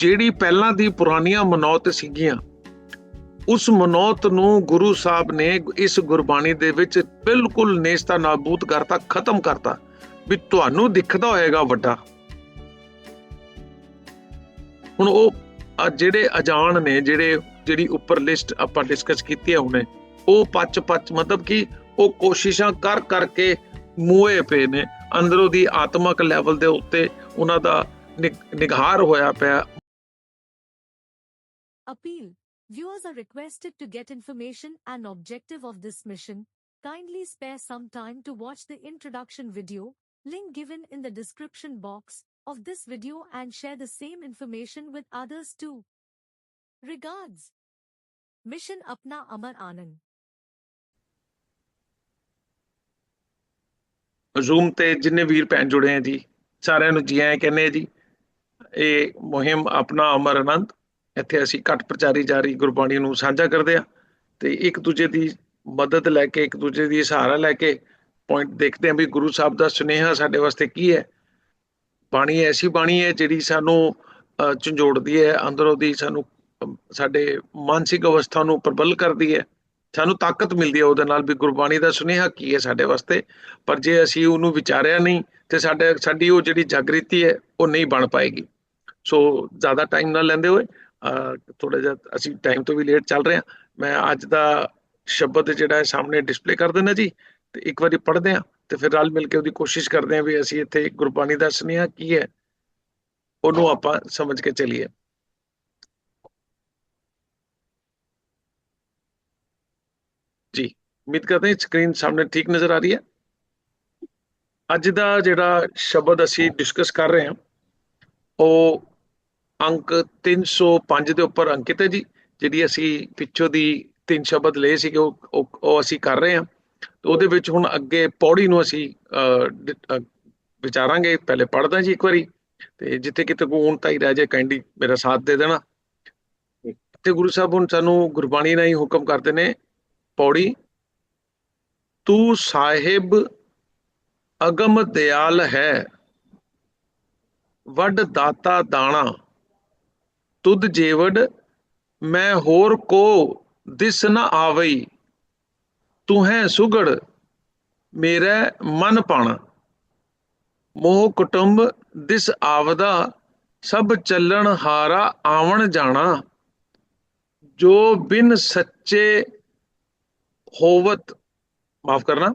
ਜਿਹੜੀ ਪਹਿਲਾਂ ਦੀ ਪੁਰਾਣੀਆਂ ਮਨੌਤ ਸੀਗੀਆਂ, ਉਸ ਮਨੌਤ ਨੂੰ ਗੁਰੂ ਸਾਹਿਬ ਨੇ ਇਸ ਗੁਰਬਾਣੀ ਦੇ ਵਿੱਚ ਬਿਲਕੁਲ ਨੇਸਤਾ ਨਾਬੂਦ ਕਰਤਾ, ਖਤਮ ਕਰਤਾ, ਵੀ ਤੁਹਾਨੂੰ ਦਿਖਦਾ ਹੋਏਗਾ ਵੱਡਾ। ਹੁਣ ਉਹ ਜਿਹੜੇ ਅਜਾਣ ਨੇ, ਜਿਹੜੇ, ਜਿਹੜੀ ਉੱਪਰ ਲਿਸਟ ਆਪਾਂ ਡਿਸਕਸ ਕੀਤੀ ਹੈ ਹੁਣੇ, ਉਹ ਪੱਚ ਪੱਚ ਮਤਲਬ ਕਿ ਉਹ ਕੋਸ਼ਿਸ਼ਾਂ ਕਰ ਕਰਕੇ ਮੂਏ ਪਏ ਨੇ, ਅੰਦਰੋਂ ਦੀ ਆਤਮਕ ਲੈਵਲ ਦੇ ਉੱਤੇ ਉਹਨਾਂ ਦਾ ਨਿਗ- ਨਿਗਾਰ ਹੋਇਆ ਪਿਆ Appeal. Viewers are requested to get information and objective of this mission. Kindly spare some time to watch the introduction video, link given in the description box of this video and share the same information with others too. Regards. Mission Apna Amar Anand. Zoom ਤੇ ਜਿੰਨੇ ਵੀਰ ਭੈਣ ਜੁੜੇ ਆ ਜੀ ਸਾਰਿਆਂ ਨੂੰ ਜੀ ਆਇਆਂ ਕਹਿੰਦੇ ਆ ਜੀ ਇਹ ਮੁਹਿੰਮ ਆਪਣਾ ਅਮਰ ਆਨੰਦ ਇੱਥੇ ਅਸੀਂ ਘੱਟ ਪ੍ਰਚਾਰੀ ਜਾਰੀ ਗੁਰਬਾਣੀ ਨੂੰ ਸਾਂਝਾ ਕਰਦੇ ਆ ਤੇ ਇੱਕ ਦੂਜੇ ਦੀ ਮਦਦ ਲੈ ਕੇ, ਇੱਕ ਦੂਜੇ ਦੀ ਸਹਾਰਾ ਲੈ ਕੇ ਪੁਆਇੰਟ ਦੇਖਦੇ ਆ ਵੀ ਗੁਰੂ ਸਾਹਿਬ ਦਾ ਸੁਨੇਹਾ ਸਾਡੇ ਵਾਸਤੇ ਕੀ ਹੈ। ਬਾਣੀ ਐਸੀ ਬਾਣੀ ਹੈ ਜਿਹੜੀ ਸਾਨੂੰ ਝੰਜੋੜਦੀ ਹੈ, ਅੰਦਰੋਂ ਦੀ ਸਾਨੂੰ ਸਾਡੇ ਮਾਨਸਿਕ ਅਵਸਥਾ ਨੂੰ ਪ੍ਰਬਲ ਕਰਦੀ ਹੈ। ਸਾਨੂੰ ਤਾਕਤ ਮਿਲਦੀ ਹੈ ਉਹਦੇ ਨਾਲ ਵੀ ਗੁਰਬਾਣੀ ਦਾ ਸੁਨੇਹਾ ਕੀ ਹੈ ਸਾਡੇ ਵਾਸਤੇ। ਪਰ ਜੇ ਅਸੀਂ ਉਹਨੂੰ ਵਿਚਾਰਿਆ ਨਹੀਂ ਤੇ ਸਾਡੇ, ਸਾਡੀ ਉਹ ਜਿਹੜੀ ਜਾਗ੍ਰਿਤੀ ਹੈ ਉਹ ਨਹੀਂ ਬਣ ਪਾਏਗੀ। ਸੋ ਜ਼ਿਆਦਾ ਟਾਈਮ ਨਾ ਲੈਂਦੇ ਹੋਏ ਥੋੜਾ ਜਿਹਾ ਅਸੀਂ ਟਾਈਮ ਤੋਂ ਵੀ ਲੇਟ ਚੱਲ ਰਹੇ ਹਾਂ। ਮੈਂ ਅੱਜ ਦਾ ਸ਼ਬਦ ਜਿਹੜਾ ਹੈ ਸਾਹਮਣੇ ਡਿਸਪਲੇ ਕਰ ਦੇਣਾ ਜੀ ਤੇ ਇੱਕ ਵਾਰੀ ਪੜ੍ਹਦੇ ਹਾਂ ਤੇ ਫਿਰ ਰਲ ਮਿਲ ਕੇ ਉਹਦੀ ਕੋਸ਼ਿਸ਼ ਕਰਦੇ ਹਾਂ ਵੀ ਅਸੀਂ ਇੱਥੇ ਗੁਰਬਾਣੀ ਦਾ ਸੁਨੇਹਾ ਕੀ ਹੈ, ਉਹਨੂੰ ਆਪਾਂ ਸਮਝ ਕੇ ਚੱਲੀਏ। ਜੀ, ਉਮੀਦ ਕਰਦੇ ਹਾਂ ਸਕਰੀਨ ਸਾਹਮਣੇ ਠੀਕ ਨਜ਼ਰ ਆ ਰਹੀ ਹੈ। ਅੱਜ ਦਾ ਜਿਹੜਾ ਸ਼ਬਦ ਅਸੀਂ ਡਿਸਕਸ ਕਰ ਰਹੇ ਹਾਂ, ਉਹ ਅੰਕ 305 ਦੇ ਉੱਪਰ ਅੰਕਿਤ ਹੈ ਜੀ ਜਿਹੜੀ ਅਸੀਂ ਪਿੱਛੋਂ ਦੀ ਤਿੰਨ ਸ਼ਬਦ ਲਏ ਸੀਗੇ ਉਹ ਉਹ ਉਹ ਅਸੀਂ ਕਰ ਰਹੇ ਹਾਂ। ਤੇ ਉਹਦੇ ਵਿੱਚ ਹੁਣ ਅੱਗੇ ਪੌੜੀ ਨੂੰ ਅਸੀਂ ਅਹ, ਵਿਚਾਰਾਂਗੇ। ਪਹਿਲੇ ਪੜ੍ਹਦਾ ਜੀ ਇੱਕ ਵਾਰੀ। ਤੇ ਜਿੱਥੇ ਕਿਤੇ ਕੋਈ ਊਣਤਾ ਹੀ ਰਹਿ ਜਾਏ ਕਾਈਂਡਲੀ ਮੇਰਾ ਸਾਥ ਦੇ ਦੇਣਾ। ਤੇ ਗੁਰੂ ਸਾਹਿਬ ਹੁਣ ਸਾਨੂੰ ਗੁਰਬਾਣੀ ਨਾਲ ਹੀ ਹੁਕਮ ਕਰਦੇ ਨੇ ਪੌੜੀ ਤੂੰ ਸਾਹਿਬ ਅਗਮ ਦਿਆਲ ਹੈ ਵੱਡ ਦਾਤਾ ਦਾਣਾ ਤੁਧ ਜੇਵੜ ਮੈਂ ਹੋਰ ਕੋ ਦਿਸ ਨ ਆਵਈ। ਤੂੰ ਹੈ ਸੁਗੜ ਮੇਰਾ ਮਨ ਪਾਣਾ। ਮੋਹ ਕੁਟੁੰਬ ਦਿਸ ਆਵਦਾ ਸਭ ਚੱਲਣ ਹਾਰਾ ਆਵਣ ਜਾਣਾ। ਜੋ ਬਿਨ ਸੱਚੇ ਹੋਵਤ ਮਾਫ ਕਰਨਾ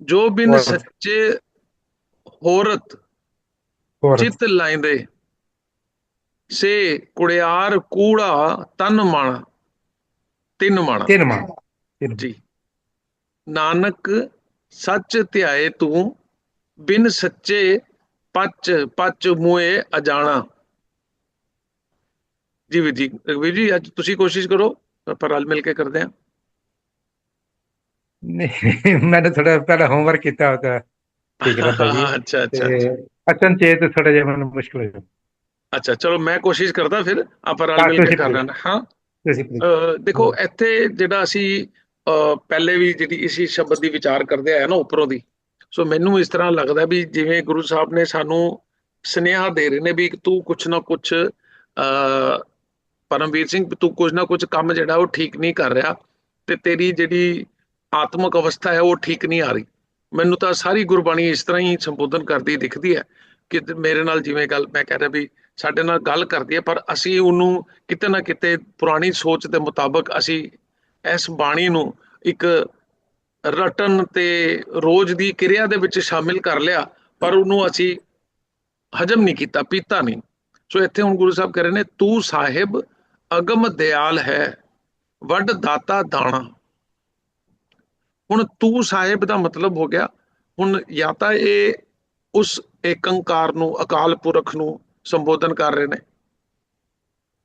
ਜੋ ਬਿਨ। ਸੱਚੇ ਹੋਰਤ ਹੋਰ ਚਿੱਤ ਲਾਇੰਦੇ। ਸੇ ਕੁੜਿਆਰ ਕੂੜਾ ਤਨ ਮਾਣਾ ਤਿੰਨ ਮਾਣਾ। ਤਿੰਨ ਮਾਂ ਜੀ। ਨਾਨਕ ਸੱਚ ਧਿਆਏ ਤੂੰ ਬਿਨ ਸੱਚੇ ਪੱਚ ਪੱਚ ਮੂਏ ਅਜਾਣਾ। ਜੀ ਵੀਰ ਜੀ ਰਘਵੀਰ ਜੀ ਅੱਜ ਤੁਸੀਂ ਕੋਸ਼ਿਸ਼ ਕਰੋ ਆਪਾਂ ਰਲ ਮਿਲ ਕੇ ਕਰਦੇ ਹਾਂ। ਨਹੀਂ ਮੈंने ਥੋੜਾ ਪਹਿਲਾਂ ਹੋਮਵਰਕ ਕੀਤਾ ਹੋਤਾ ਠੀਕ ਜੀ। ਅੱਛਾ ਅੱਛਾ ਅਚਨਚੇਤ ਥੋੜਾ ਜਿਹਾ ਮੈਨੂੰ ਮੁਸ਼ਕਲ ਹੋ ਜਾਂਦਾ। ਅੱਛਾ ਚਲੋ ਮੈਂ ਕੋਸ਼ਿਸ਼ ਕਰਦਾ ਫਿਰ ਆਪਾਂ ਰਲ ਮਿਲ ਕੇ ਤੁਸੀਂ ਕਰ please। ਲੈਣਾ ਹਾਂ? ਦੇਖੋ ਇੱਥੇ ਜਿਹੜਾ ਅਸੀਂ ਪਹਿਲੇ ਵੀ ਜਿਹੜੀ ਇਸੀ ਸ਼ਬਦ ਦੀ ਵਿਚਾਰ ਕਰਦੇ ਆਏ ਨਾ ਉੱਪਰੋਂ ਦੀ ਸੋ ਮੈਨੂੰ ਇਸ ਤਰ੍ਹਾਂ ਲੱਗਦਾ ਵੀ ਜਿਵੇਂ ਗੁਰੂ ਸਾਹਿਬ ਨੇ ਸਾਨੂੰ ਸੁਨੇਹਾ ਦੇ ਰਹੇ ਨੇ ਵੀ ਤੂੰ ਕੁਛ ਨਾ ਕੁਛ ਪਰਮਵੀਰ ਸਿੰਘ ਤੂੰ ਕੁਝ ਨਾ ਕੁਝ ਕੰਮ ਜਿਹੜਾ ਉਹ ਠੀਕ ਨਹੀਂ ਕਰ ਰਿਹਾ ਤੇ ਤੇਰੀ ਜਿਹੜੀ ਆਤਮਿਕ ਅਵਸਥਾ ਹੈ ਉਹ ਠੀਕ ਨਹੀਂ ਆ ਰਹੀ। ਮੈਨੂੰ ਤਾਂ ਸਾਰੀ ਗੁਰਬਾਣੀ ਇਸ ਤਰ੍ਹਾਂ ਹੀ ਸੰਬੋਧਨ ਕਰਦੀ ਦਿਖਦੀ ਹੈ ਕਿ ਮੇਰੇ ਨਾਲ ਜਿਵੇਂ ਗੱਲ ਮੈਂ ਕਹਿ ਰਿਹਾ ਵੀ ਸਾਡੇ ਨਾਲ ਗੱਲ ਕਰਦੀ ਹੈ, ਪਰ ਅਸੀਂ ਉਹਨੂੰ ਕਿਤੇ ਨਾ ਕਿਤੇ ਪੁਰਾਣੀ ਸੋਚ ਦੇ ਮੁਤਾਬਕ ਅਸੀਂ ਇਸ ਬਾਣੀ ਨੂੰ ਇੱਕ ਰਟਨ ਤੇ ਰੋਜ਼ ਦੀ ਕਿਰਿਆ ਦੇ ਵਿੱਚ ਸ਼ਾਮਿਲ ਕਰ ਲਿਆ, ਪਰ ਉਹਨੂੰ ਅਸੀਂ ਹਜਮ ਨਹੀਂ ਕੀਤਾ, ਪੀਤਾ ਨਹੀਂ। ਸੋ ਇੱਥੇ ਹੁਣ ਗੁਰੂ ਸਾਹਿਬ ਕਹਿ ਰਹੇ ਨੇ, ਤੂੰ ਸਾਹਿਬ ਅਗਮ ਦਿਆਲ ਹੈ ਵੱਡ ਦਾਤਾ ਦਾਣਾ। ਹੁਣ ਤੂੰ ਸਾਹਿਬ ਦਾ ਮਤਲਬ ਹੋ ਗਿਆ। ਹੁਣ ਜਾਂ ਤਾਂ ਇਹ ਉਸ ਏਕੰਕਾਰ ਨੂੰ, ਅਕਾਲ ਪੁਰਖ ਨੂੰ ਸੰਬੋਧਨ ਕਰ ਰਹੇ ਨੇ।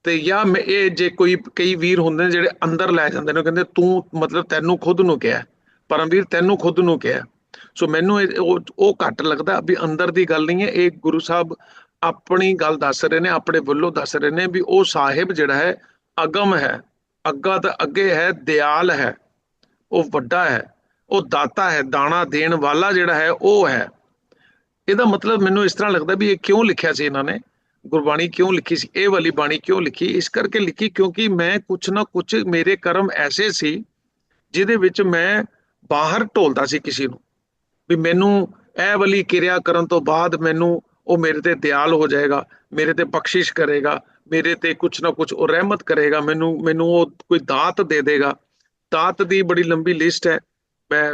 ਤੇ ਜਾਂ ਮੈਂ ਇਹ ਜੇ ਕੋਈ, ਕਈ ਵੀਰ ਹੁੰਦੇ ਨੇ ਜਿਹੜੇ ਅੰਦਰ ਲੈ ਜਾਂਦੇ ਨੇ, ਉਹ ਕਹਿੰਦੇ ਤੂੰ ਮਤਲਬ ਤੈਨੂੰ ਖੁਦ ਨੂੰ ਕਿਹਾ ਪਰਮਵੀਰ ਤੈਨੂੰ ਖੁਦ ਨੂੰ ਕਿਹਾ ਸੋ ਮੈਨੂੰ ਇਹ- ਉਹ ਘੱਟ ਲੱਗਦਾ ਵੀ ਅੰਦਰ ਦੀ ਗੱਲ ਨਹੀਂ ਹੈ, ਇਹ ਗੁਰੂ ਸਾਹਿਬ ਆਪਣੀ ਗੱਲ ਦੱਸ ਰਹੇ ਨੇ, ਆਪਣੇ ਵੱਲੋਂ ਦੱਸ ਰਹੇ ਨੇ ਵੀ ਉਹ ਸਾਹਿਬ ਜਿਹੜਾ ਹੈ, ਅਗਮ ਹੈ, ਅੱਗਾ ਤਾਂ ਅੱਗੇ ਹੈ, ਦਿਆਲ ਹੈ, ਉਹ ਵੱਡਾ ਹੈ, ਉਹ ਦਾਤਾ ਹੈ, ਦਾਣਾ ਦੇਣ ਵਾਲਾ ਜਿਹੜਾ ਹੈ, ਉਹ ਹੈ। ਇਹਦਾ ਮਤਲਬ ਮੈਨੂੰ ਇਸ ਤਰ੍ਹਾਂ ਲੱਗਦਾ ਵੀ ਇਹ ਕਿਉਂ ਲਿਖਿਆ ਸੀ ਇਹਨਾਂ ਨੇ? ਗੁਰਬਾਣੀ ਕਿਉਂ ਲਿਖੀ ਸੀ? ਇਹ ਵਾਲੀ ਬਾਣੀ ਕਿਉਂ ਲਿਖੀ? ਇਸ ਕਰਕੇ ਲਿਖੀ ਕਿਉਂਕਿ ਮੈਂ ਕੁਛ ਨਾ ਕੁਛ ਮੇਰੇ ਕਰਮ ਐਸੇ ਸੀ ਜਿਹਦੇ ਵਿੱਚ ਮੈਂ ਬਾਹਰ ਢੋਲਦਾ ਸੀ ਕਿਸੇ ਨੂੰ। ਵੀ ਮੈਨੂੰ ਇਹ ਵਾਲੀ ਕਿਰਿਆ ਕਰਨ ਤੋਂ ਬਾਅਦ ਮੈਨੂੰ ਉਹ ਮੇਰੇ ਤੇ ਦਿਆਲ ਹੋ ਜਾਏਗਾ, ਮੇਰੇ ਤੇ ਬਖਸ਼ਿਸ਼ ਕਰੇਗਾ, ਮੇਰੇ ਤੇ ਕੁਛ ਨਾ ਕੁਛ ਉਹ ਰਹਿਮਤ ਕਰੇਗਾ, ਮੈਨੂੰ ਮੈਨੂੰ ਉਹ ਕੋਈ ਦਾਤ ਦੇ ਦੇਗਾ। ਦਾਤ ਦੀ ਬੜੀ ਲੰਬੀ ਲਿਸਟ ਹੈ। ਮੈਂ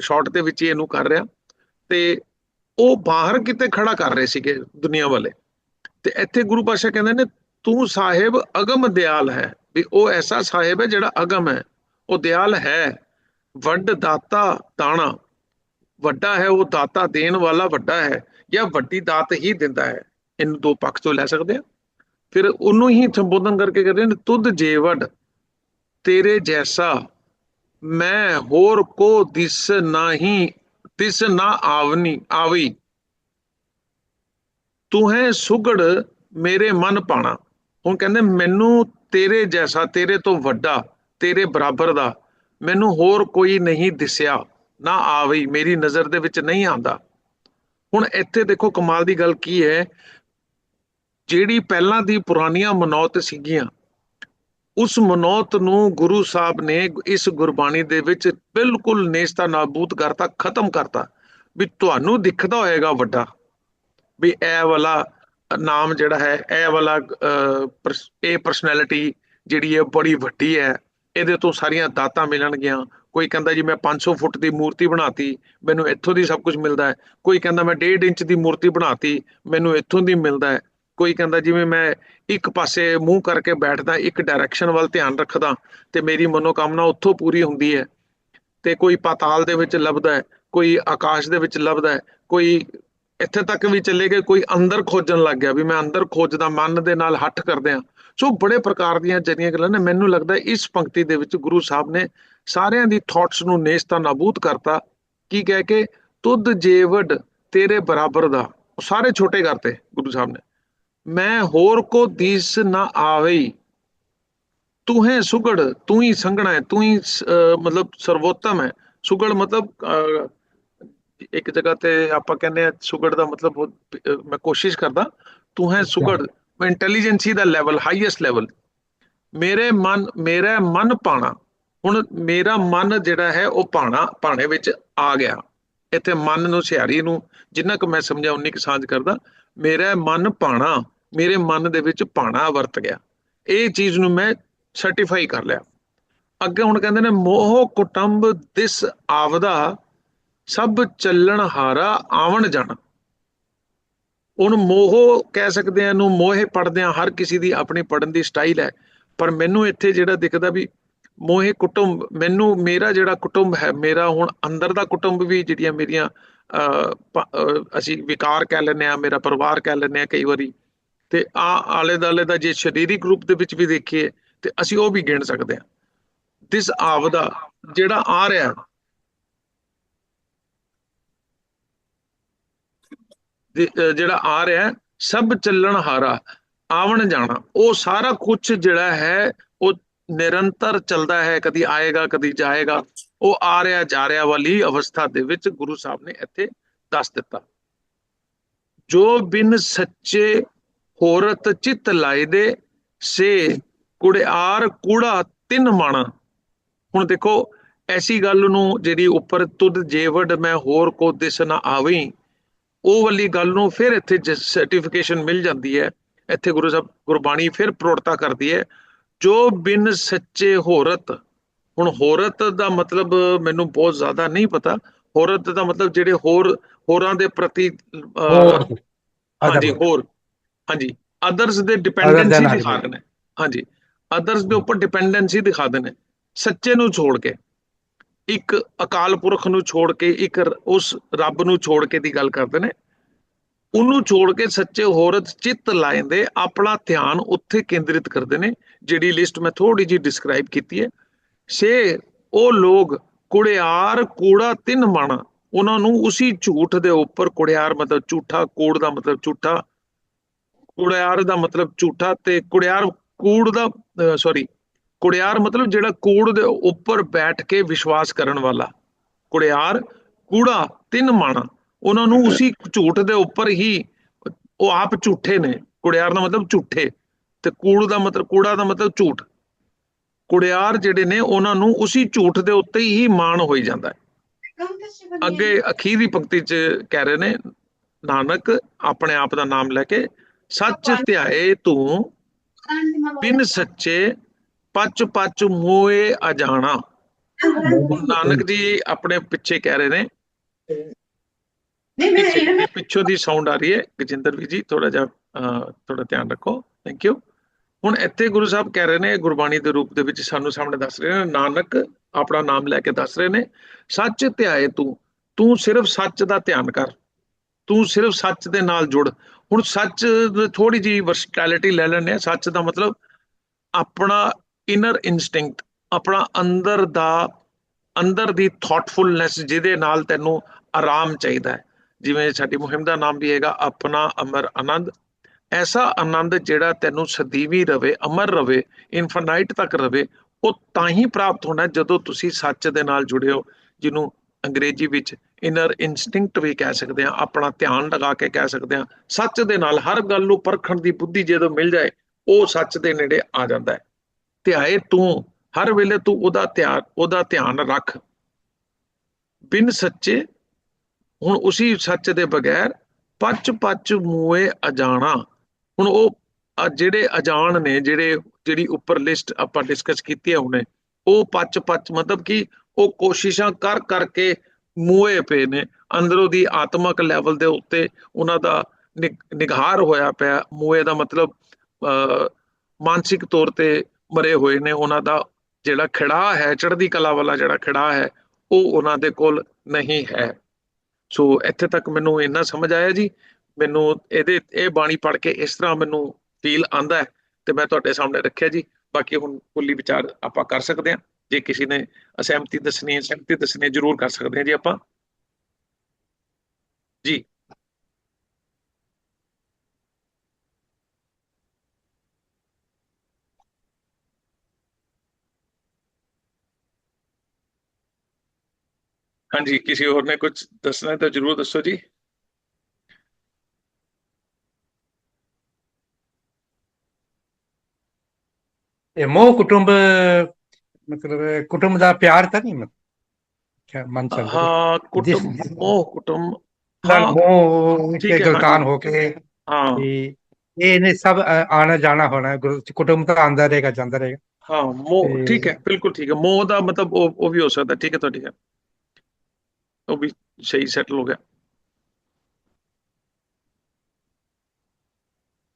ਸ਼ਾਰਟ ਦੇ ਵਿੱਚ ਹੀ ਇਹਨੂੰ ਕਰ ਰਿਹਾ। ਤੇ ਉਹ ਬਾਹਰ ਕਿਤੇ ਖੜਾ ਕਰ ਰਹੇ ਸੀਗੇ ਦੁਨੀਆ ਵਾਲੇ। ਤੇ ਇੱਥੇ ਗੁਰੂ ਪਾਸ਼ਾ ਕਹਿੰਦੇ ਨੇ, ਤੂੰ ਸਾਹਿਬ ਅਗਮ ਦਿਆਲ ਹੈ। ਵੀ ਉਹ ਐਸਾ ਸਾਹਿਬ ਹੈ ਜਿਹੜਾ ਅਗਮ ਹੈ। ਉਹ ਦਿਆਲ ਹੈ। ਵੱਡ ਦਾਤਾ ਦਾਣਾ। ਵੱਡਾ ਹੈ ਉਹ ਦਾਤਾ ਦੇਣ ਵਾਲਾ ਵੱਡਾ ਹੈ ਜਾਂ ਵੱਡੀ ਦਾਤ ਹੀ ਦਿੰਦਾ ਹੈ। ਇਹਨੂੰ ਦੋ ਪੱਖ ਤੋਂ ਲੈ ਸਕਦੇ ਆ। ਫਿਰ ਉਹਨੂੰ ਹੀ ਸੰਬੋਧਨ ਕਰਕੇ ਕਹਿੰਦੇ ਨੇ, ਤੁਧ ਜੇਵੜ ਤੇਰੇ ਜੈਸਾ ਮੈਂ ਹੋਰ ਕੋ ਦਿਸ ਨਹੀਂ ਤਿਸ ਨਾ ਆਵਨੀ, ਆਵੀ। ਤੂੰ ਹੈ ਸੁਗੜ ਮੇਰੇ ਮਨ ਪਾਣਾ। ਹੁਣ ਕਹਿੰਦੇ, ਮੈਨੂੰ ਤੇਰੇ ਜੈਸਾ, ਤੇਰੇ ਤੋਂ ਵੱਡਾ, ਤੇਰੇ ਬਰਾਬਰ ਦਾ ਮੈਨੂੰ ਹੋਰ ਕੋਈ ਨਹੀਂ ਦਿਸਿਆ। ਨਾ ਆਵੀ, ਮੇਰੀ ਨਜ਼ਰ ਦੇ ਵਿੱਚ ਨਹੀਂ ਆਂਦਾ ਹੁਣ ਇੱਥੇ ਦੇਖੋ ਕਮਾਲ ਦੀ ਗੱਲ ਕੀ ਹੈ। ਜਿਹੜੀ ਪਹਿਲਾਂ ਦੀ ਪੁਰਾਣੀਆਂ ਮਨੌਤ ਸੀਗੀਆਂ, ਉਸ ਮਨੌਤ ਨੂੰ ਗੁਰੂ ਸਾਹਿਬ ਨੇ ਇਸ ਗੁਰਬਾਣੀ ਦੇ ਵਿੱਚ ਬਿਲਕੁਲ ਨੇਸਤਾ ਨਾਬੂਦ ਕਰਤਾ, ਖਤਮ ਕਰਤਾ। ਵੀ ਤੁਹਾਨੂੰ ਦਿਖਦਾ ਹੋਏਗਾ ਵੱਡਾ। ਵੀ ਇਹ ਵਾਲਾ ਨਾਮ ਜਿਹੜਾ ਹੈ, ਇਹ ਵਾਲਾ ਇਹ ਪਰਸਨੈਲਿਟੀ ਜਿਹੜੀ ਹੈ ਬੜੀ ਵੱਡੀ ਹੈ। ਇਹਦੇ ਤੋਂ ਸਾਰੀਆਂ ਦਾਤਾਂ ਮਿਲਣਗੀਆਂ। ਕੋਈ ਕਹਿੰਦਾ ਜੀ ਮੈਂ 500 ਫੁੱਟ ਦੀ ਮੂਰਤੀ ਬਣਾਤੀ, ਮੈਨੂੰ ਇੱਥੋਂ ਦੀ ਸਭ ਕੁਝ ਮਿਲਦਾ ਹੈ। ਕੋਈ ਕਹਿੰਦਾ ਮੈਂ 1.5 ਇੰਚ ਦੀ ਮੂਰਤੀ ਬਣਾਤੀ, ਮੈਨੂੰ ਇੱਥੋਂ ਦੀ ਮਿਲਦਾ ਹੈ। ਕੋਈ ਕਹਿੰਦਾ ਜਿਵੇਂ ਮੈਂ ਇੱਕ ਪਾਸੇ ਮੂੰਹ ਕਰਕੇ ਬੈਠਦਾ, ਇੱਕ ਡਾਇਰੈਕਸ਼ਨ ਵੱਲ ਧਿਆਨ ਰੱਖਦਾ ਤੇ ਮੇਰੀ ਮਨੋਕਾਮਨਾ ਉੱਥੋਂ ਪੂਰੀ ਹੁੰਦੀ ਹੈ। ਤੇ ਕੋਈ ਪਾਤਾਲ ਦੇ ਵਿੱਚ ਲੱਭਦਾ ਹੈ, ਕੋਈ ਆਕਾਸ਼ ਦੇ ਵਿੱਚ ਲੱਭਦਾ ਹੈ, ਕੋਈ ਇੱਥੇ ਤੱਕ ਵੀ ਚੱਲੇ ਗਏ ਕੋਈ ਅੰਦਰ ਖੋਜਣ ਲੱਗ ਗਿਆ ਵੀ ਮੈਂ ਅੰਦਰ ਖੋਜਦਾ ਮਨ ਦੇ ਨਾਲ ਹੱਠ ਕਰਦੇ ਆ ਸੋ ਬੜੇ ਪ੍ਰਕਾਰ ਦੀਆਂ ਜਿਹੜੀਆਂ ਗੱਲਾਂ ਨੇ ਮੈਨੂੰ ਲੱਗਦਾ ਇਸ ਪੰਕਤੀ ਦੇ ਵਿੱਚ ਗੁਰੂ ਸਾਹਿਬ ਨੇ ਸਾਰਿਆਂ ਦੀ ਥਾਟਸ ਨੂੰ ਨੇਸਤਾ ਨਾਬੂਦ ਕਰਤਾ। ਕੀ ਕਹਿ ਕੇ? ਤੁਧ ਜੇਵਡ ਤੇਰੇ ਬਰਾਬਰ ਦਾ। ਉਹ ਸਾਰੇ ਛੋਟੇ ਕਰਤੇ ਗੁਰੂ ਸਾਹਿਬ ਨੇ। ਮੈਂ ਹੋਰ ਕੋ ਦੀਸ ਨਾ ਆਵੇ ਤੂੰ ਹੈ ਸੁਗੜ ਤੂੰ ਹੀ ਸੰਗਣਾ ਹੈ ਤੂੰ ਹੀ ਮਤਲਬ ਸਰਵੋਤਮ ਹੈ। ਸੁਗੜ ਮਤਲਬ ਅਹ, ਇੱਕ ਜਗ੍ਹਾ ਤੇ ਆਪਾਂ ਕਹਿੰਦੇ ਆ ਸੁਗੜ ਦਾ ਮਤਲਬ ਮੈਂ ਕੋਸ਼ਿਸ਼ ਕਰਦਾ ਤੂੰ ਹੈ ਸੁਗੜ ਇੰਟੈਲੀਜੈਂਸੀ ਦਾ ਲੈਵਲ ਹਾਈਐਸਟ ਲੈਵਲ ਮੇਰੇ ਮਨ ਮੇਰਾ ਮਨ ਪਾਣਾ ਹੁਣ ਮੇਰਾ ਮਨ ਜਿਹੜਾ ਹੈ ਉਹ ਪਾਣਾ ਪਾਣੇ ਵਿੱਚ ਆ ਗਿਆ। ਇੱਥੇ ਮਨ ਨੂੰ ਸਿਹਾਰੀ ਨੂੰ ਜਿੰਨਾ ਕੁ ਮੈਂ ਸਮਝਿਆ ਉਨੀ ਕੁ ਸਾਂਝ ਕਰਦਾ ਮੇਰਾ ਮਨ ਪਾਣਾ ਮੇਰੇ ਮਨ ਦੇ ਵਿੱਚ ਪਾਣਾ ਵਰਤ ਗਿਆ। ਇਹ ਚੀਜ਼ ਨੂੰ ਮੈਂ ਸਰਟੀਫਾਈ ਕਰ ਲਿਆ। ਅੱਗੇ ਹੁਣ ਕਹਿੰਦੇ ਨੇ ਮੋਹ ਕੁਟੰਬ ਦਿਸ ਆਵਦਾ ਸਭ ਚੱਲਣ ਹਾਰਾ ਆਵਣ ਜਾਣਾ। ਹੁਣ ਮੋਹ ਕਹਿ ਸਕਦੇ ਆ ਇਹਨੂੰ ਮੋਹੇ ਪੜਦੇ ਆ ਹਰ ਕਿਸੇ ਦੀ ਆਪਣੀ ਪੜਨ ਦੀ ਸਟਾਈਲ ਹੈ। ਪਰ ਮੈਨੂੰ ਇੱਥੇ ਜਿਹੜਾ ਦਿਖਦਾ ਵੀ ਮੋਹੇ ਕੁਟੁੰਬ ਮੈਨੂੰ ਮੇਰਾ ਜਿਹੜਾ ਕੁਟੁੰਬ ਹੈ ਮੇਰਾ ਹੁਣ ਅੰਦਰ ਦਾ ਕੁਟੁੰਬ ਵੀ ਜਿਹੜੀਆਂ ਮੇਰੀਆਂ ਅਹ, ਅਸੀਂ ਵਿਕਾਰ ਕਹਿ ਲੈਂਦੇ ਆ ਮੇਰਾ ਪਰਿਵਾਰ ਕਹਿ ਲੈਂਦੇ ਆ ਕਈ ਵਾਰੀ। ਤੇ ਆ ਆਲੇ ਦਾਲੇ ਦਾ ਜੇ ਸਰੀਰਿਕ ਰੂਪ ਦੇ ਵਿੱਚ ਵੀ ਦੇਖੀਏ ਤੇ ਅਸੀਂ ਉਹ ਵੀ ਗਿਣ ਸਕਦੇ ਆ ਦਿਸ ਆਪਦਾ ਜਿਹੜਾ ਆ ਰਿਹਾ ਦੇ- ਅਹ ਜਿਹੜਾ ਆ ਰਿਹਾ ਸਭ ਚੱਲਣ ਹਾਰਾ, ਆਵਣ ਜਾਣਾ, ਉਹ ਸਾਰਾ ਕੁਝ ਜਿਹੜਾ ਹੈ, ਉਹ ਨਿਰੰਤਰ ਚੱਲਦਾ ਹੈ, ਕਦੀ ਆਏਗਾ, ਕਦੀ ਜਾਏਗਾ, ਉਹ ਆ ਰਿਹਾ, ਜਾ ਰਿਹਾ ਵਾਲੀ ਅਵਸਥਾ ਦੇ ਵਿੱਚ ਗੁਰੂ ਸਾਹਿਬ ਨੇ ਇੱਥੇ ਦੱਸ ਦਿੱਤਾ। ਜੋ ਬਿਨ ਸੱਚੇ ਹੋਰਤ ਚਿਤ ਲਾਏ ਦੇ ਸੇ ਕੁੜਿਆਰ ਕੂੜਾ ਤਿੰਨ ਮਣ। ਹੁਣ ਦੇਖੋ, ਐਸੀ ਗੱਲ ਨੂੰ ਜਿਹੜੀ ਉੱਪਰ ਤੁਧ ਜੇਵੜ ਮੈਂ ਹੋਰ ਕੋ ਦਿਸ ਨਾ ਆਵੀਂ ਉਹ ਵਾਲੀ ਗੱਲ ਨੂੰ ਫਿਰ ਇੱਥੇ ਸਰਟੀਫਿਕੇਸ਼ਨ ਮਿਲ ਜਾਂਦੀ ਹੈ। ਇੱਥੇ ਗੁਰੂ ਸਾਹਿਬ ਗੁਰਬਾਣੀ ਫਿਰ ਪ੍ਰੋੜਤਾ ਕਰਦੀ ਹੈ। ਜੋ ਬਿਨ ਸੱਚੇ ਹੋਰਤ ਹੁਣ ਹੋਰਤ ਦਾ ਮਤਲਬ ਮੈਨੂੰ ਬਹੁਤ ਜ਼ਿਆਦਾ ਨਹੀਂ ਪਤਾ। ਹੋਰਤ ਦਾ ਮਤਲਬ ਜਿਹੜੇ ਹੋਰ ਹੋਰਾਂ ਦੇ ਪ੍ਰਤੀ ਹਾਂਜੀ ਹੋਰ। ਹਾਂਜੀ ਅਦਰਸ ਦੇ ਡਿਪੈਂਡੈਂਸੀ. ਦਿਖਾ ਦੇਣੇ ਹਾਂਜੀ ਅਦਰਸ ਦੇ ਉੱਪਰ ਡਿਪੈਂਡੈਂਸੀ ਦਿਖਾ ਦੇਣੇ ਸੱਚੇ ਨੂੰ ਛੋੜ ਕੇ। ਇੱਕ ਅਕਾਲ ਪੁਰਖ ਨੂੰ ਛੋੜ ਕੇ, ਇੱਕ ਉਸ ਰੱਬ ਨੂੰ ਛੋੜ ਕੇ ਦੀ ਗੱਲ ਕਰਦੇ ਨੇ। ਉਹਨੂੰ ਛੋੜ ਕੇ ਸੱਚੇ ਹੋਰਤ ਚਿੱਤ ਲਾਇੰਦੇ ਆਪਣਾ ਧਿਆਨ ਉੱਥੇ ਕੇਂਦਰਿਤ ਕਰਦੇ ਨੇ, ਜਿਹੜੀ ਲਿਸਟ ਮੈਂ ਥੋੜੀ ਜੀ ਡਿਸਕ੍ਰਾਈਬ ਕੀਤੀ ਹੈ। ਸੇ ਉਹ ਲੋਕ ਕੁੜਿਆਰ, ਕੂੜਾ, ਤਿੰਨ ਮਣ, ਉਹਨਾਂ ਨੂੰ ਉਸੇ ਝੂਠ ਦੇ ਉੱਪਰ, ਕੁੜਿਆਰ ਮਤਲਬ ਝੂਠਾ, ਕੂੜ ਦਾ ਮਤਲਬ ਝੂਠਾ, ਕੁੜਿਆਰ ਦਾ ਮਤਲਬ ਝੂਠਾ ਤੇ ਕੁੜਿਆਰ ਕੂੜ ਦਾ ਸੌਰੀ ਕੁੜਿਆਰ ਮਤਲਬ ਜਿਹੜਾ ਕੂੜ ਦੇ ਉੱਪਰ ਬੈਠ ਕੇ ਵਿਸ਼ਵਾਸ ਕਰਨ ਵਾਲਾ। ਕੁੜਿਆਰ, ਕੂੜਾ, ਤਿੰਨ ਮਣ, ਉਹਨਾਂ ਨੂੰ ਉਸੇ ਝੂਠ ਦੇ ਉੱਪਰ ਹੀ ਉਹ ਆਪ ਝੂਠੇ ਨੇ। ਕੁੜਿਆਰ ਦਾ ਮਤਲਬ ਝੂਠੇ ਤੇ ਕੂੜ ਦਾ ਮਤਲਬ, ਕੂੜਾ ਦਾ ਮਤਲਬ ਝੂਠ। ਕੁੜਿਆਰ ਜਿਹੜੇ ਨੇ, ਉਹਨਾਂ ਨੂੰ ਉਸੇ ਝੂਠ ਦੇ ਉੱਤੇ ਹੀ ਮਾਣ ਹੋਈ ਜਾਂਦਾ ਹੈ। ਅੱਗੇ ਅਖੀਰੀ ਪੰਕਤੀ 'ਚ ਕਹਿ ਰਹੇ ਨੇ, ਨਾਨਕ ਆਪਣੇ ਆਪ ਦਾ ਨਾਮ ਲੈ ਕੇ, ਸੱਚ ਧਿਆਏ ਤੂੰ, ਬਿਨ ਸੱਚੇ ਪੱਚ ਪੱਚ ਮੋਏ ਅਜਾਣਾ। ਨਾਨਕ ਜੀ ਆਪਣੇ ਪਿੱਛੇ ਕਹਿ ਰਹੇ ਨੇ। ਪਿੱਛੇ- ਪਿੱਛੋਂ ਦੀ ਸਾਊਂਡ ਆ ਰਹੀ ਹੈ। ਗਜਿੰਦਰ ਵੀ ਜੀ ਥੋੜਾ ਜਿਹਾ ਥੋੜਾ ਧਿਆਨ ਰੱਖੋ। ਥੈਂਕ ਯੂ ਹੁਣ ਇੱਥੇ ਗੁਰੂ ਸਾਹਿਬ ਕਹਿ ਰਹੇ ਨੇ ਗੁਰਬਾਣੀ ਦੇ ਰੂਪ ਦੇ ਵਿੱਚ ਸਾਨੂੰ ਸਾਹਮਣੇ ਦੱਸ ਰਹੇ ਨੇ ਨਾਨਕ ਆਪਣਾ ਨਾਮ ਲੈ ਕੇ ਦੱਸ ਰਹੇ ਨੇ ਸੱਚ ਧਿਆਏ ਤੂੰ ਤੂੰ ਸਿਰਫ ਸੱਚ ਦਾ ਧਿਆਨ ਕਰ। ਤੂੰ ਸਿਰਫ ਸੱਚ ਦੇ ਨਾਲ ਜੁੜ। ਹੁਣ ਸੱਚ ਥੋੜੀ ਜੀ ਵਰਸਟੈਲਿਟੀ ਲੈ ਲੈਣੇ ਸੱਚ ਦਾ ਮਤਲਬ ਆਪਣਾ ਇਨਰ ਇਨਸਟਿੰਕਟ ਆਪਣਾ ਅੰਦਰ ਦਾ, ਅੰਦਰ ਦੀ ਥਾਟਫੁਲਨੈਸ ਜਿਹਦੇ ਨਾਲ ਤੈਨੂੰ ਆਰਾਮ ਚਾਹੀਦਾ ਹੈ। ਜਿਵੇਂ ਸਾਡੀ ਮੁਹਿੰਮ ਦਾ ਨਾਮ ਵੀ ਹੈਗਾ, ਆਪਣਾ ਅਮਰ ਆਨੰਦ। ਐਸਾ ਆਨੰਦ ਜਿਹੜਾ ਤੈਨੂੰ ਸਦੀਵੀ ਰਵੇ, ਅਮਰ ਰਵੇ ਇਨਫਾਈਨਾਈਟ ਤੱਕ ਰਵੇ, ਉਹ ਤਾਂ ਹੀ ਪ੍ਰਾਪਤ ਹੋਣਾ ਜਦੋਂ ਤੁਸੀਂ ਸੱਚ ਦੇ ਨਾਲ ਜੁੜਿਓ ਜਿਹਨੂੰ ਅੰਗਰੇਜ਼ੀ ਵਿੱਚ ਇਨਰ ਇਨਸਟਿੰਕਟ ਵੀ ਕਹਿ ਸਕਦੇ ਆ ਆਪਣਾ ਧਿਆਨ ਲਗਾ ਕੇ ਕਹਿ ਸਕਦੇ ਆ ਸੱਚ ਦੇ ਨਾਲ ਹਰ ਗੱਲ ਨੂੰ ਪਰਖਣ ਦੀ ਬੁੱਧੀ ਜਦੋਂ ਮਿਲ ਜਾਏ, ਉਹ ਸੱਚ ਦੇ ਨੇੜੇ ਆ ਜਾਂਦਾ ਹੈ। ਧਿਆਏ ਤੂੰ ਹਰ ਵੇਲੇ ਤੂੰ ਉਹਦਾ ਧਿਆਨ ਉਹਦਾ ਧਿਆਨ ਰੱਖ। ਬਿਨ ਸੱਚੇ ਹੁਣ ਉਸੇ ਸੱਚ ਦੇ ਬਗੈਰ ਪੱਚ ਪੱਚ ਮੂਏ ਅਜਾਣਾ। ਹੁਣ ਉਹ ਜਿਹੜੇ ਅਜਾਣ ਨੇ ਜਿਹੜੇ ਜਿਹੜੀ ਉੱਪਰ ਲਿਸਟ ਆਪਾਂ ਡਿਸਕਸ ਕੀਤੀ ਹੈ ਹੁਣੇ ਉਹ ਪੱਚ ਪੱਚ ਮਤਲਬ ਕਿ ਉਹ ਕੋਸ਼ਿਸ਼ਾਂ ਕਰ ਕਰਕੇ ਮੂਏ ਪਏ ਨੇ। ਅੰਦਰੋਂ ਦੀ ਆਤਮਕ ਲੈਵਲ ਦੇ ਉੱਤੇ ਉਹਨਾਂ ਦਾ ਨਿਗ- ਨਿਗਾਰ ਹੋਇਆ ਪਿਆ। ਮੂਏ ਦਾ ਮਤਲਬ ਅਹ, ਮਾਨਸਿਕ ਤੌਰ ਤੇ ਮਰੇ ਹੋਏ ਨੇ, ਉਹਨਾਂ ਦਾ ਜਿਹੜਾ ਖਿੜਾ ਹੈ, ਚੜ੍ਹਦੀ ਕਲਾ ਵਾਲਾ ਜਿਹੜਾ ਖਿੜਾ ਹੈ, ਉਹ ਉਹਨਾਂ ਦੇ ਕੋਲ ਨਹੀਂ ਹੈ। ਸੋ ਇੱਥੇ ਤੱਕ ਮੈਨੂੰ ਇੰਨਾ ਸਮਝ ਆਇਆ ਜੀ, ਮੈਨੂੰ ਇਹਦੇ, ਇਹ ਬਾਣੀ ਪੜ੍ਹ ਕੇ ਇਸ ਤਰ੍ਹਾਂ ਮੈਨੂੰ ਫੀਲ ਆਂਦਾ ਹੈ ਤੇ ਮੈਂ ਤੁਹਾਡੇ ਸਾਹਮਣੇ ਰੱਖਿਆ ਜੀ। ਬਾਕੀ ਹੁਣ ਕੁੱਲੀ ਵਿਚਾਰ ਆਪਾਂ ਕਰ ਸਕਦੇ ਹਾਂ। ਜੇ ਕਿਸੇ ਨੇ ਅਸਹਿਮਤੀ ਦੱਸਣੀ ਹੈ, ਸਹਿਮਤੀ ਦੱਸਣੀ ਹੈ, ਜ਼ਰੂਰ ਕਰ ਸਕਦੇ ਹਾਂ ਜੀ ਆਪਾਂ। ਜੀ। ਹਾਂਜੀ ਕਿਸੇ ਹੋਰ ਨੇ ਕੁਝ ਦੱਸਣਾ ਹੈ ਤਾਂ ਜ਼ਰੂਰ ਦੱਸੋ ਜੀ। ਇਹ ਮੋਹ ਕੁਟੁੰਬ ਮਤਲਬ ਕੁਟੁੰਬ ਦਾ ਪਿਆਰ ਤਾਂ ਨਹੀਂ ਮਨ ਰਿਹਾ ਹਾਂ? ਕੁਟੁੰਬ ਮੋਹ ਕੁਟੁੰਬ। ਹਾਂ। ਮੋਹ ਠੀਕ ਤੇ ਹੈ, ਗਲਤਾਨ। ਹੋ ਕੇ ਹਾਂ। ਇਹ ਨੇ ਸਭ ਆਣਾ ਜਾਣਾ ਹੋਣਾ ਕੁਟੁੰਬ ਤਾਂ ਆਂਦਾ ਰਹੇਗਾ ਜਾਂਦਾ ਰਹੇਗਾ। ਹਾਂ ਮੋਹ ਠੀਕ ਹੈ ਬਿਲਕੁਲ ਠੀਕ ਹੈ। ਮੋਹ ਦਾ ਮਤਲਬ ਉਹ ਉਹ ਵੀ ਹੋ ਸਕਦਾ ਠੀਕ ਹੈ ਤੁਹਾਡੀ ਗੱਲ। ਉਹ ਵੀ ਸਹੀ ਸੈਟਲ ਹੋ ਗਿਆ।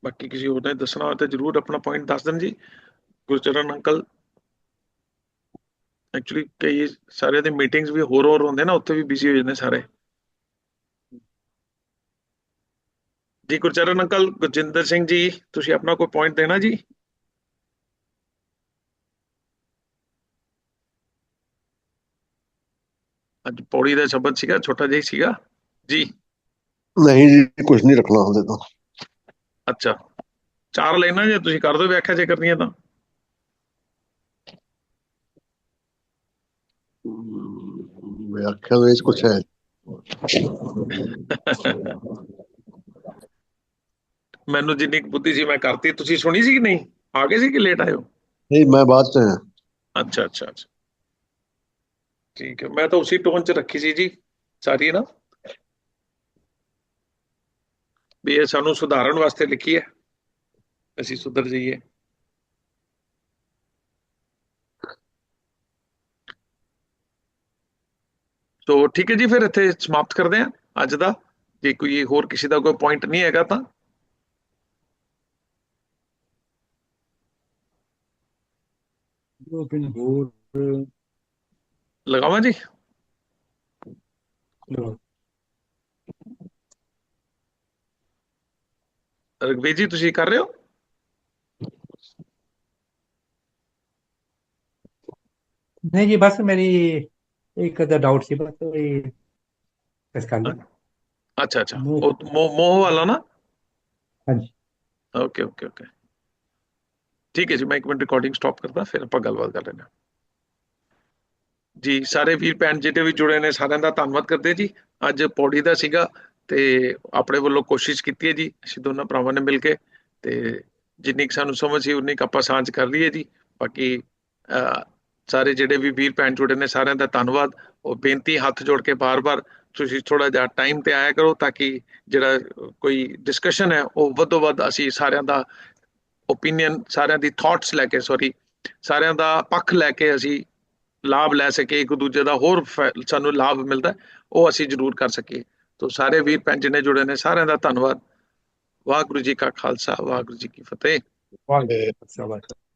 ਬਾਕੀ ਕਿਸੇ ਹੋਰ ਨੇ ਦੱਸਣਾ ਹੋਵੇ ਤਾਂ ਜਰੂਰ ਆਪਣਾ ਪੁਆਇੰਟ ਦੱਸ ਦੇਣ ਜੀ। ਗੁਰਚਰਨ ਅੰਕਲ ਐਕਚੁਅਲੀ ਕਈ ਸਾਰੇ ਦੇ ਮੀਟਿੰਗਸ ਵੀ ਹੋਰ ਹੋਰ ਹੁੰਦੇ ਨਾ, ਉੱਥੇ ਵੀ ਬਿਜ਼ੀ ਹੋ ਜਾਂਦੇ ਸਾਰੇ। ਜੀ ਗੁਰਚਰਨ ਅੰਕਲ, ਗੁਰਜਿੰਦਰ ਸਿੰਘ ਜੀ, ਤੁਸੀਂ ਆਪਣਾ ਕੋਈ ਪੁਆਇੰਟ ਦੇਣਾ ਜੀ? ਅੱਜ ਪੌੜੀ ਦਾ ਸ਼ਬਦ ਸੀਗਾ ਛੋਟਾ ਜਿਹਾ ਸੀਗਾ। ਜੀ। ਨਹੀਂ ਜੀ ਕੁਝ ਨਹੀਂ ਰੱਖਣਾ ਹੁੰਦੇ ਤਾਂ। ਅੱਛਾ। ਚਾਰ ਲੈਣਾ ਜੇ ਤੁਸੀਂ ਕਰ ਦਿਓ ਵਿਆਖਿਆ ਜੇ ਕਰਨੀ ਹੈ ਤਾਂ। ਵਿਆਖਿਆ ਵਿੱਚ ਕੁਝ ਹੈ। ਮੈਨੂੰ ਜਿੰਨੀ ਬੁੱਧੀ ਸੀ ਮੈਂ ਕਰਤੀ। ਤੁਸੀਂ ਸੁਣੀ ਸੀ ਕਿ ਨਹੀਂ? ਆ ਗਏ ਸੀ ਕਿ ਲੇਟ ਹੋ? ਨਹੀਂ ਮੈਂ ਬਾਅਦ ਚ ਆਇਆ। ਅੱਛਾ ਅੱਛਾ ਅੱਛਾ। ਠੀਕ ਹੈ। ਮੈਂ ਤਾਂ ਉਸੇ ਟੋਨ ਚ ਰੱਖੀ ਸੀ ਜੀ। ਸਾਰੀ ਨਾ? ਵੀ ਇਹ ਸਾਨੂੰ ਸੁਧਾਰਨ ਵਾਸਤੇ ਲਿਖੀ ਹੈ। ਅਸੀਂ ਸੁਧਰ ਜਾਈਏ। ਤੋ ਠੀਕ ਹੈ ਜੀ, ਫਿਰ ਇੱਥੇ ਸਮਾਪਤ ਕਰਦੇ ਹਾਂ ਅੱਜ ਦਾ। ਜੇ ਕੋਈ ਹੋਰ ਕਿਸੇ ਦਾ ਕੋਈ ਪੁਆਇੰਟ ਨਹੀਂ ਹੈਗਾ ਤਾਂ। ਜੋ ਕਿ ਹੋਰ ਲਗਾਵਾਂ ਜੀ ਲੋ ਰਗਵੀਰ ਜੀ ਤੁਸੀਂ ਕਰ ਰਹੇ ਹੋ ਨਹੀਂ ਜੀ ਬਸ ਮੇਰੀ ਇੱਕ ਅਦਾ ਡਾਊਟ ਸੀ ਬਸ ਉਹ ਇਸ ਕਰ ਅੱਛਾ ਅੱਛਾ ਮੋਹ- ਉਹ ਮੋਹ ਮੋਹ ਵਾਲਾ ਨਾ ਹਾਂਜੀ ਓਕੇ ਓਕੇ ਓਕੇ ਠੀਕ ਹੈ ਜੀ ਮੈਂ ਇੱਕ ਮਿੰਟ ਰਿਕਾਰਡਿੰਗ ਸਟਾਪ ਕਰਦਾ ਫਿਰ ਆਪਾਂ ਗੱਲਬਾਤ ਕਰ ਲੈਂਦੇ ਹਾਂ ਜੀ, ਸਾਰੇ ਵੀਰ ਭੈਣ ਜਿਹੜੇ ਵੀ ਜੁੜੇ ਨੇ, ਸਾਰਿਆਂ ਦਾ ਧੰਨਵਾਦ ਕਰਦੇ ਜੀ। ਅੱਜ ਪੌੜੀ ਦਾ ਸੀਗਾ ਤੇ ਆਪਣੇ ਵੱਲੋਂ ਕੋਸ਼ਿਸ਼ ਕੀਤੀ ਹੈ ਜੀ, ਅਸੀਂ ਦੋਨਾਂ ਭਰਾਵਾਂ ਨੇ ਮਿਲ ਕੇ ਤੇ ਜਿੰਨੀ ਕੁ ਸਾਨੂੰ ਸਮਝ ਸੀ, ਉਨੀ ਕੁ ਆਪਾਂ ਸਾਂਝ ਕਰ ਲਈਏ ਜੀ। ਬਾਕੀ ਸਾਰੇ ਜਿਹੜੇ ਵੀ ਵੀਰ ਭੈਣ ਜੁੜੇ ਨੇ, ਸਾਰਿਆਂ ਦਾ ਧੰਨਵਾਦ। ਉਹ ਬੇਨਤੀ ਹੱਥ ਜੋੜ ਕੇ ਬਾਰ-ਬਾਰ ਤੁਸੀਂ ਥੋੜਾ ਜਿਹਾ ਟਾਈਮ ਤੇ ਆਇਆ ਕਰੋ ਤਾਂ ਕਿ ਜਿਹੜਾ ਕੋਈ ਡਿਸਕਸ਼ਨ ਹੈ, ਉਹ ਵੱਧੋ ਵੱਧ ਅਸੀਂ ਸਾਰਿਆਂ ਦਾ ਓਪੀਨੀਅਨ ਸਾਰਿਆਂ ਦੀ ਥਾਟਸ ਲੈ ਕੇ ਸੌਰੀ ਸਾਰਿਆਂ ਦਾ ਪੱਖ ਲੈ ਕੇ ਅਸੀਂ ਲਾਭ ਲੈ ਸਕੇ ਇੱਕ ਦੂਜੇ ਦਾ ਹੋਰ ਫੈ- ਸਾਨੂੰ ਲਾਭ ਮਿਲਦਾ ਉਹ ਅਸੀਂ ਜ਼ਰੂਰ ਕਰ ਸਕੀਏ। ਤੋ ਸਾਰੇ ਵੀਰ ਭੈਣ ਜਿਨੇ ਜੁੜੇ ਨੇ ਸਾਰਿਆਂ ਦਾ ਧੰਨਵਾਦ। ਵਾਹਿਗੁਰੂ ਜੀ ਕਾ ਖਾਲਸਾ ਵਾਹਿਗੁਰੂ ਜੀ ਕੀ ਫਤਿਹ। ਵਾਹਿਗੁਰੂ ਜੀ ਕਾ ਖਾਲਸਾ, ਵਾਹਿਗੁਰੂ